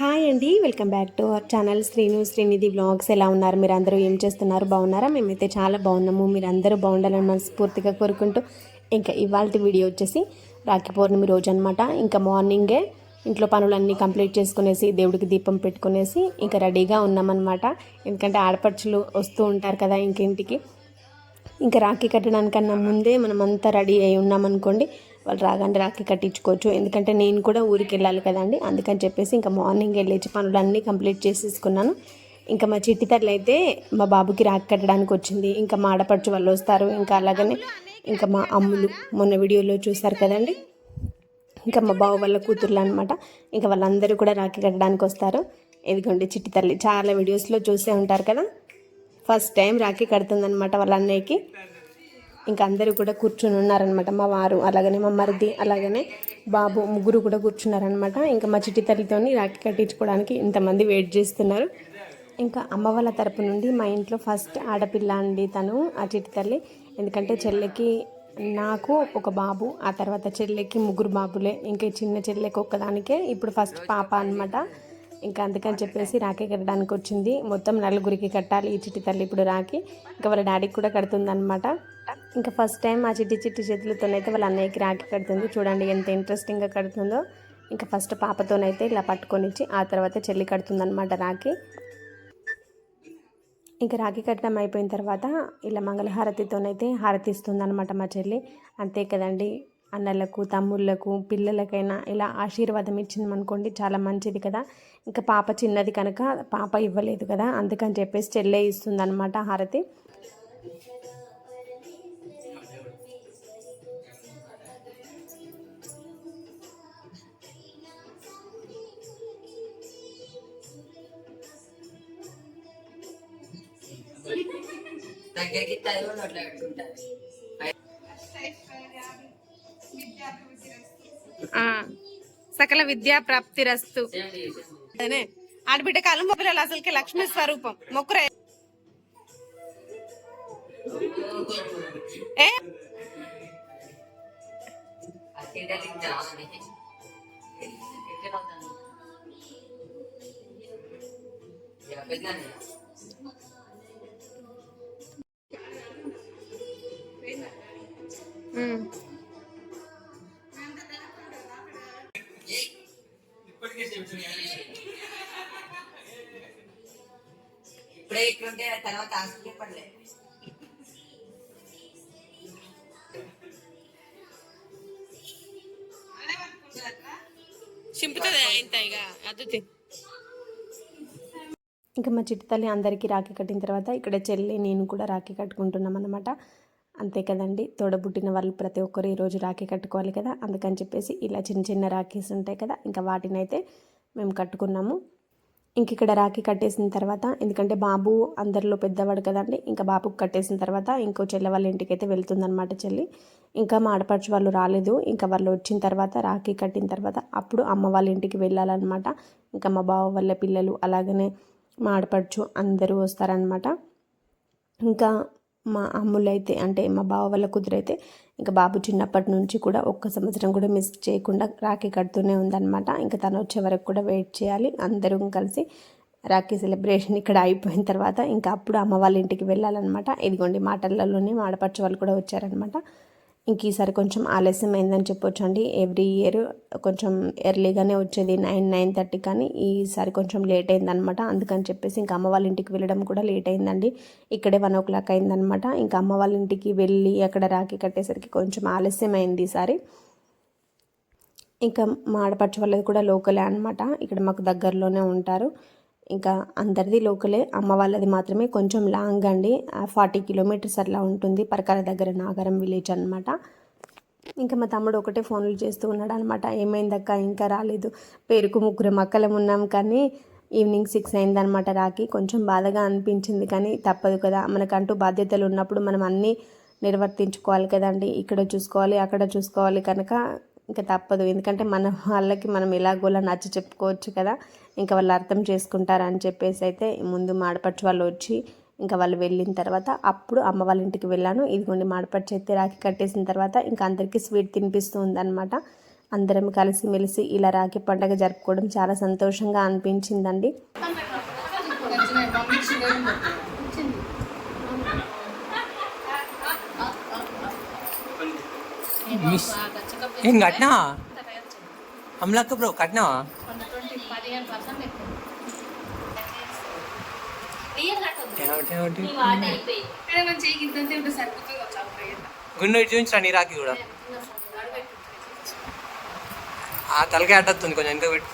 Hi అండి welcome back to our channel Srinu Srinidhi blogs. ఎలా ఉన్నారు? మీరు అందరూ ఏం చేస్తున్నారు? బాగున్నారా? మేమైతే చాలా బాగున్నాము. మీరు అందరూ బాగుండాలని మనస్ఫూర్తిగా కోరుకుంటూ ఇంకా ఇవాళ వీడియో వచ్చేసి రాఖీ పౌర్ణమి రోజు అనమాట ఇంకా మార్నింగే ఇంట్లో పనులన్నీ కంప్లీట్ చేసుకునేసి దేవుడికి దీపం పెట్టుకునేసి ఇంకా రెడీగా ఉన్నామన్నమాట. ఎందుకంటే ఆడపడుచులు వస్తూ ఉంటారు కదా ఇంకింటికి. ఇంకా రాఖీ కట్టడానికన్నా ముందే మనం అంతా రెడీ అయి ఉన్నామనుకోండి వాళ్ళు రాగానే రాఖీ కట్టించుకోవచ్చు. ఎందుకంటే నేను కూడా ఊరికి వెళ్ళాలి కదండి. అందుకని చెప్పేసి ఇంకా మార్నింగ్ వెళ్ళేసి పనులన్నీ కంప్లీట్ చేసేసుకున్నాను. ఇంకా మా చిట్టి తల్లి అయితే మా బాబుకి రాఖీ కట్టడానికి వచ్చింది. ఇంకా మా ఆడపడుచు వాళ్ళు వస్తారు. ఇంకా అలాగనే ఇంకా మా అమ్ములు మొన్న వీడియోలో చూస్తారు కదండి. ఇంకా మా బావ వాళ్ళ కూతుర్లు అనమాట ఇంకా వాళ్ళందరూ కూడా రాఖీ కట్టడానికి వస్తారు. ఇదిగోండి చిట్టి తల్లి. చాలా వీడియోస్లో చూసే ఉంటారు కదా. ఫస్ట్ టైం రాఖీ కడుతుందనమాట వాళ్ళ అన్నయ్యకి. ఇంకా అందరూ కూడా కూర్చుని ఉన్నారనమాట మా వారు అలాగనే మా మరిది అలాగనే బాబు ముగ్గురు కూడా కూర్చున్నారనమాట ఇంకా మా చిట్టి తల్లితోని రాఖీ కట్టించుకోవడానికి ఇంతమంది వెయిట్ చేస్తున్నారు. ఇంకా అమ్మ వాళ్ళ తరపు నుండి మా ఇంట్లో ఫస్ట్ ఆడపిల్ల అండి తను ఆ చిట్టి తల్లి. ఎందుకంటే చెల్లెకి నాకు ఒక బాబు ఆ తర్వాత చెల్లెకి ముగ్గురు బాబులే. ఇంకా చిన్న చెల్లెకి ఒక్కదానికే ఇప్పుడు ఫస్ట్ పాప అనమాట ఇంకా అందుకని చెప్పేసి రాఖీ కట్టడానికి వచ్చింది మొత్తం నలుగురికి కట్టాలి ఈ చిట్టి తల్లి ఇప్పుడు రాఖీ. ఇంకా వాళ్ళ డాడీకి కూడా కడుతుందనమాట ఇంకా ఫస్ట్ టైం ఆ చిట్టి చిట్టి చేతులతోనైతే వాళ్ళ అన్నయ్యకి రాఖీ కడుతుంది. చూడండి ఎంత ఇంట్రెస్టింగ్గా కడుతుందో. ఇంకా ఫస్ట్ పాపతోనైతే ఇలా పట్టుకొనిచ్చి ఆ తర్వాత చెల్లి కడుతుందనమాట రాఖీ. ఇంకా రాఖీ కట్టడం అయిపోయిన తర్వాత ఇలా మంగళహారతితోనైతే హారతి ఇస్తుందన్నమాట మా చెల్లి. అంతే కదండి అన్నలకు తమ్ముళ్ళకు పిల్లలకైనా ఇలా ఆశీర్వాదం ఇచ్చిందనుకోండి చాలా మంచిది కదా. ఇంకా పాప చిన్నది కనుక పాప ఇవ్వలేదు కదా అందుకని చెప్పేసి చెల్లె ఇస్తుందన్నమాట హారతి. దగ్గరికి తల్లి నోట్లో సకల విద్యా ప్రాప్తి రస్తు ఆడబిడ్డ కాలం మొక్కలు అసలుకి లక్ష్మీ స్వరూపం. మొక్కరే ఏ? ఆ ఇప్పుడే ఇట్లుంటే తర్వాత హాస్పిటల్ పడలే. చింపుతుంది ఇంత ఇక? అద్దుతి ఇంకా మా చిట్టి తల్లి అందరికీ రాఖీ కట్టిన తర్వాత ఇక్కడ చెల్లి నేను కూడా రాఖీ కట్టుకుంటున్నాం అనమాట అంతే కదండి. తోడబుట్టిన వాళ్ళు ప్రతి ఒక్కరు ఈరోజు రాఖీ కట్టుకోవాలి కదా. అందుకని చెప్పేసి ఇలా చిన్న చిన్న రాఖీస్ ఉంటాయి కదా. ఇంకా వాటిని అయితే మేము కట్టుకున్నాము. ఇంక ఇక్కడ రాఖీ కట్టేసిన తర్వాత ఎందుకంటే బాబు అందరిలో పెద్దవాడు కదండి. ఇంకా బాబుకి కట్టేసిన తర్వాత ఇంకో చెల్లె వాళ్ళ ఇంటికి అయితే వెళ్తుందనమాట చెల్లి. ఇంకా మా ఆడపడుచు వాళ్ళు రాలేదు. ఇంకా వాళ్ళు వచ్చిన తర్వాత రాఖీ కట్టిన తర్వాత అప్పుడు అమ్మ వాళ్ళ ఇంటికి వెళ్ళాలన్నమాట. ఇంకా మా బావ వాళ్ళ పిల్లలు అలాగనే మా ఆడపడుచు అందరూ వస్తారనమాట ఇంకా మా అమ్ములైతే అంటే మా బావ వాళ్ళ కుదురైతే ఇంకా బాబు చిన్నప్పటి నుంచి కూడా ఒక్క సంవత్సరం కూడా మిస్ చేయకుండా రాఖీ కడుతూనే ఉందన్నమాట. ఇంకా తను వచ్చే వరకు కూడా వెయిట్ చేయాలి. అందరూ కలిసి రాఖీ సెలబ్రేషన్ ఇక్కడ అయిపోయిన తర్వాత ఇంకా అప్పుడు అమ్మ వాళ్ళ ఇంటికి వెళ్ళాలన్నమాట. ఇదిగోండి మాటలలోనే ఆడపడిచే వాళ్ళు కూడా వచ్చారనమాట ఇంక ఈసారి కొంచెం ఆలస్యం అయిందని చెప్పొచ్చు అండి ఎవ్రీ ఇయర్ కొంచెం ఎర్లీగానే వచ్చేది నైన్ నైన్ థర్టీ కానీ ఈసారి కొంచెం లేట్ అయిందనమాట అందుకని చెప్పేసి ఇంకా అమ్మ వాళ్ళ ఇంటికి వెళ్ళడం కూడా లేట్ అయిందండి. ఇక్కడే వన్ ఓ క్లాక్ అయిందనమాట ఇంకా అమ్మ వాళ్ళ ఇంటికి వెళ్ళి అక్కడ రాఖీ కట్టేసరికి కొంచెం ఆలస్యం అయింది ఈసారి. ఇంకా మా ఆడపడుచు వాళ్ళది కూడా లోకలే అనమాట ఇక్కడ మాకు దగ్గరలోనే ఉంటారు. ఇంకా అందరిది లోకలే. అమ్మ వాళ్ళది మాత్రమే కొంచెం లాంగ్ అండి. ఫార్టీ కిలోమీటర్స్ అట్లా ఉంటుంది. పరకాల దగ్గర నాగరం విలేజ్ అనమాట ఇంకా మా తమ్ముడు ఒకటే ఫోన్లు చేస్తూ ఉన్నాడు అనమాట ఏమైందక్క? ఇంకా రాలేదు. పేరుకు ముగ్గురు మక్కలం ఉన్నాం కానీ ఈవినింగ్ సిక్స్ అయిందనమాట రాకి కొంచెం బాధగా అనిపించింది కానీ తప్పదు కదా. మనకంటూ బాధ్యతలు ఉన్నప్పుడు మనం అన్నీ నిర్వర్తించుకోవాలి కదండి. ఇక్కడ చూసుకోవాలి అక్కడ చూసుకోవాలి కనుక ఇంకా తప్పదు. ఎందుకంటే మన వాళ్ళకి మనం ఎలాగోలా నచ్చ చెప్పుకోవచ్చు కదా. ఇంకా వాళ్ళు అర్థం చేసుకుంటారని చెప్పేసి అయితే ముందు మాడపచ్చు వాళ్ళు వచ్చి ఇంకా వాళ్ళు వెళ్ళిన తర్వాత అప్పుడు అమ్మ వాళ్ళ ఇంటికి వెళ్ళాను. ఇదిగోండి మాడపచ్చి అయితే రాఖీ కట్టేసిన తర్వాత ఇంకా అందరికీ స్వీట్ తినిపిస్తూ ఉందన్నమాట. అందరం కలిసిమెలిసి ఇలా రాఖీ పండగ జరుపుకోవడం చాలా సంతోషంగా అనిపించిందండి. ఏం కట్టినావా? అమలక్క బ్రో ఏమిటి, ఏమిటి? గుండె ఇటు చూపించరా నీ రాకి కూడా. ఆ తలకే అడ్డొస్తుంది కొంచెం ఎంత పెట్టు.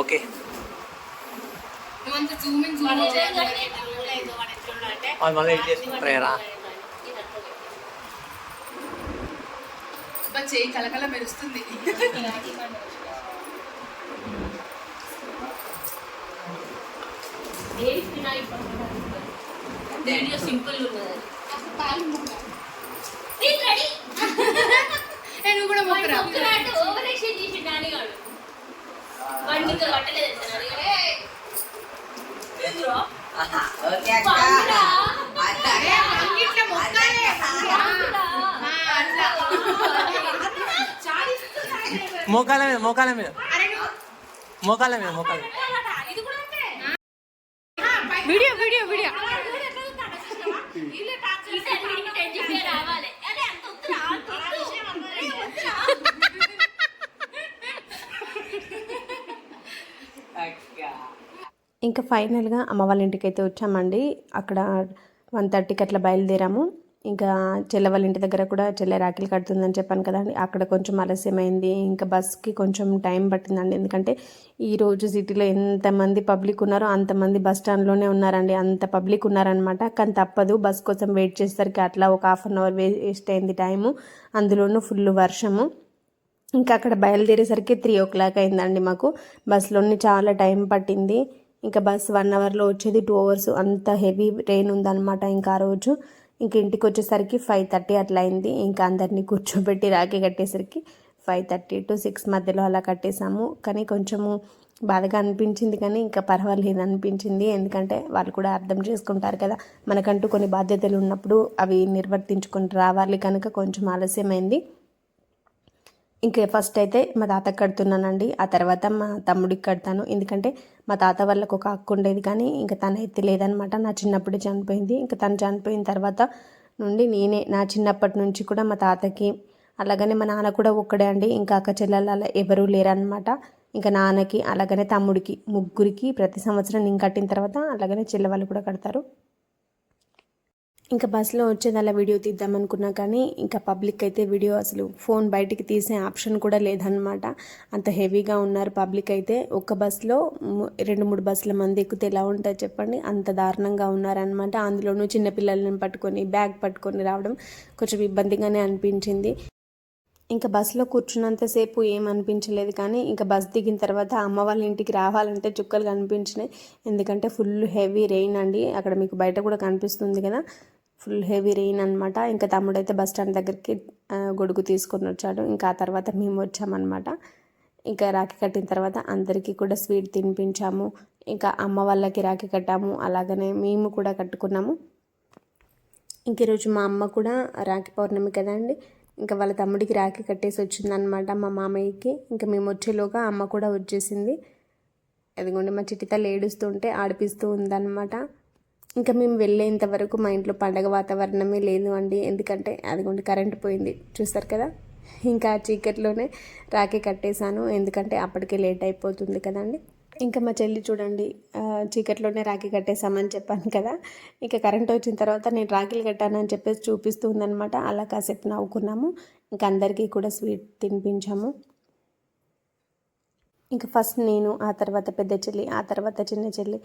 ఓకే. మళ్ళీ ఇటు చేసుకుంటారా చేయి కలకల మెరుస్తుంది. వీడియో సింపుల్ ఉన్నది. నువ్వు కూడా. మొక్కరా. ఓవర్ యాక్షన్ చేసి డాడీ గాడు వాడిని ఇంకా కట్టలేదు డాడీ ఓకే అక్క. అట్లాగే అంగిట్లో మొక్కాలే. మోకాల మీద మోకాల మీద. మోకాల మీద మోకాల మీద. Video video video. ఇంకా ఫైనల్గా అమ్మ వాళ్ళ ఇంటికి అయితే వచ్చామండి. అక్కడ వన్ థర్టీకి అట్లా బయలుదేరాము. ఇంకా చెల్లె వాళ్ళ ఇంటి దగ్గర కూడా చెల్లె రాఖీలు కడుతుందని చెప్పాను కదండి. అక్కడ కొంచెం ఆలస్యమైంది. ఇంకా బస్కి కొంచెం టైం పట్టిందండి. ఎందుకంటే ఈరోజు సిటీలో ఎంతమంది పబ్లిక్ ఉన్నారో అంతమంది బస్ స్టాండ్లోనే ఉన్నారండి. అంత పబ్లిక్ ఉన్నారనమాట కానీ తప్పదు. బస్ కోసం వెయిట్ చేసేసరికి అట్లా ఒక హాఫ్ అన్ అవర్ వేస్ట్ అయింది టైము. అందులోనూ ఫుల్ వర్షము. ఇంకా అక్కడ బయలుదేరేసరికి త్రీ ఓ క్లాక్ అయిందండి మాకు. బస్సులోనే చాలా టైం పట్టింది. ఇంకా బస్ వన్ అవర్లో వచ్చేది టూ అవర్స్. అంత హెవీ ట్రైన్ ఉందన్నమాట ఇంకా ఆ రోజు. ఇంక ఇంటికి వచ్చేసరికి ఫైవ్ థర్టీ అట్లా అయింది. ఇంకా అందరినీ కూర్చోబెట్టి రాఖీ కట్టేసరికి ఫైవ్ థర్టీ టు సిక్స్ మధ్యలో అలా కట్టేసాము. కానీ కొంచెము బాధగా అనిపించింది కానీ ఇంకా పర్వాలేదు అనిపించింది ఎందుకంటే వాళ్ళు కూడా అర్థం చేసుకుంటారు కదా మనకంటూ కొన్ని బాధ్యతలు ఉన్నప్పుడు అవి నిర్వర్తించుకొని రావాలి కనుక కొంచెం ఆలస్యమైంది. ఇంకా ఫస్ట్ అయితే మా తాతకి కడుతున్నానండి. ఆ తర్వాత మా తమ్ముడికి కడతాను. ఎందుకంటే మా తాత వాళ్ళకు ఒక అక్క ఉండేది కానీ ఇంకా తనైతే లేదనమాట. నా చిన్నప్పుడే చనిపోయింది. ఇంకా తను చనిపోయిన తర్వాత నుండి నేనే నా చిన్నప్పటి నుంచి కూడా మా తాతకి అలాగనే మా నాన్న కూడా ఒక్కడే అండి. ఇంకా అక్క చెల్లెలు అలా ఎవరూ లేరనమాట. ఇంకా నాన్నకి అలాగనే తమ్ముడికి ముగ్గురికి ప్రతి సంవత్సరం నేను కట్టిన తర్వాత అలాగనే చెల్లె వాళ్ళు కూడా కడతారు. ఇంకా బస్సులో వచ్చేది అలా వీడియో తీద్దాం అనుకున్నా కానీ ఇంకా పబ్లిక్ అయితే వీడియో అసలు ఫోన్ బయటికి తీసే ఆప్షన్ కూడా లేదనమాట అంత హెవీగా ఉన్నారు పబ్లిక్ అయితే. ఒక బస్సులో రెండు మూడు బస్సుల మంది ఎక్కితే ఎలా ఉంటుంది చెప్పండి? అంత దారుణంగా ఉన్నారనమాట అందులోనూ చిన్నపిల్లల్ని పట్టుకొని బ్యాగ్ పట్టుకొని రావడం కొంచెం ఇబ్బందిగానే అనిపించింది. ఇంకా బస్సులో కూర్చున్నంతసేపు ఏం అనిపించలేదు కానీ ఇంకా బస్ దిగిన తర్వాత అమ్మ వాళ్ళ ఇంటికి రావాలంటే చుక్కలు కనిపించినాయి. ఎందుకంటే ఫుల్ హెవీ రెయిన్ అండి. అక్కడ మీకు బయట కూడా కనిపిస్తుంది కదా. ఫుల్ హెవీ రెయిన్ అనమాట ఇంకా తమ్ముడైతే బస్ స్టాండ్ దగ్గరికి గొడుగు తీసుకొని వచ్చాడు. ఇంకా ఆ తర్వాత మేము వచ్చామన్నమాట. ఇంకా రాఖీ కట్టిన తర్వాత అందరికీ కూడా స్వీట్ తినిపించాము. ఇంకా అమ్మ వాళ్ళకి రాఖీ కట్టాము. అలాగనే మేము కూడా కట్టుకున్నాము. ఇంక ఈరోజు మా అమ్మ కూడా రాఖీ పౌర్ణమి కదండి ఇంకా వాళ్ళ తమ్ముడికి రాఖీ కట్టేసి వచ్చిందనమాట మా మామయ్యకి. ఇంకా మేము వచ్చేలోగా అమ్మ కూడా వచ్చేసింది. అదిగోండి మా చిట్టి లేడుస్తుంటే ఏడుస్తుంటే ఆడిపిస్తూ ఉందన్నమాట. ఇంకా మేము వెళ్ళేంత వరకు మా ఇంట్లో పండగ వాతావరణమే లేదు అండి. ఎందుకంటే అదిగోండి కరెంట్ పోయింది. చూస్తారు కదా? ఇంకా ఆ చీకట్లోనే రాఖీ కట్టేశాను. ఎందుకంటే అప్పటికే లేట్ అయిపోతుంది కదండి. ఇంకా మా చెల్లి చూడండి చీకట్లోనే రాఖీ కట్టేశామని చెప్పాను కదా? ఇంకా కరెంట్ వచ్చిన తర్వాత నేను రాఖీలు కట్టానని చెప్పేసి చూపిస్తుందనమాట అలా కాసేపు నవ్వుకున్నాము. ఇంకా అందరికీ కూడా స్వీట్ తినిపించాము. ఇంకా ఫస్ట్ నేను ఆ తర్వాత పెద్ద చెల్లి ఆ తర్వాత చిన్న చెల్లి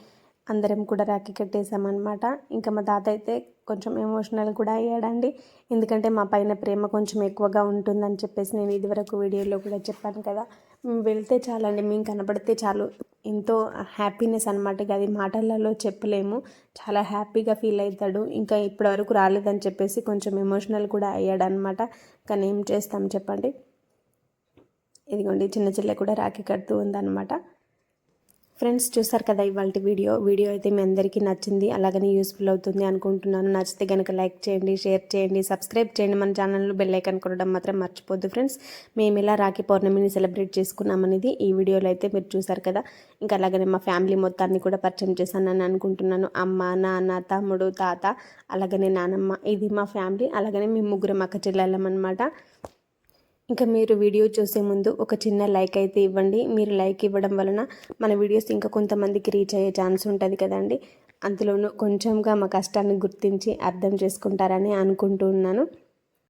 అందరం కూడా రాఖీ కట్టేసామన్నమాట ఇంకా మా తాత అయితే కొంచెం ఎమోషనల్ కూడా అయ్యాడండి. ఎందుకంటే మా పైన ప్రేమ కొంచెం ఎక్కువగా ఉంటుందని చెప్పేసి నేను ఇదివరకు వీడియోలో కూడా చెప్పాను కదా. మేము వెళ్తే చాలండి మేము కనపడితే చాలు. ఎంతో హ్యాపీనెస్ అనమాట ఇక అది మాటలలో చెప్పలేము. చాలా హ్యాపీగా ఫీల్ అవుతాడు. ఇంకా ఇప్పటివరకు రాలేదని చెప్పేసి కొంచెం ఎమోషనల్ కూడా అయ్యాడనమాట కానీ ఏం చేస్తాం చెప్పండి? ఇదిగోండి చిన్న చెల్లె కూడా రాఖీ కడుతూ ఉందన్నమాట. ఫ్రెండ్స్ చూసారు కదా ఇవాళ వీడియో. వీడియో అయితే మీ అందరికీ నచ్చింది అలాగనే యూస్ఫుల్ అవుతుంది అనుకుంటున్నాను. నచ్చితే కనుక లైక్ చేయండి షేర్ చేయండి సబ్స్క్రైబ్ చేయండి. మన ఛానల్లో బెల్ ఐకాన్ కొనడం మాత్రం మర్చిపోద్దు ఫ్రెండ్స్. మేము ఇలా రాఖీ పౌర్ణమిని సెలబ్రేట్ చేసుకున్నామనేది ఈ వీడియోలో అయితే మీరు చూసారు కదా. ఇంకా అలాగనే మా ఫ్యామిలీ మొత్తాన్ని కూడా పరిచయం చేశానని అనుకుంటున్నాను. అమ్మ నాన్న తమ్ముడు తాత అలాగనే నానమ్మ. ఇది మా ఫ్యామిలీ అలాగనే మేము ముగ్గురం అక్క చెల్లెళ్ళం అనమాట ఇంకా మీరు వీడియో చూసే ముందు ఒక చిన్న లైక్ అయితే ఇవ్వండి. మీరు లైక్ ఇవ్వడం వలన మన వీడియోస్ ఇంకా కొంతమందికి రీచ్ అయ్యే ఛాన్స్ ఉంటుంది కదండి. అందులోనూ కొంచెంగా మా కష్టాన్ని గుర్తించి అర్థం చేసుకుంటారని అనుకుంటున్నాను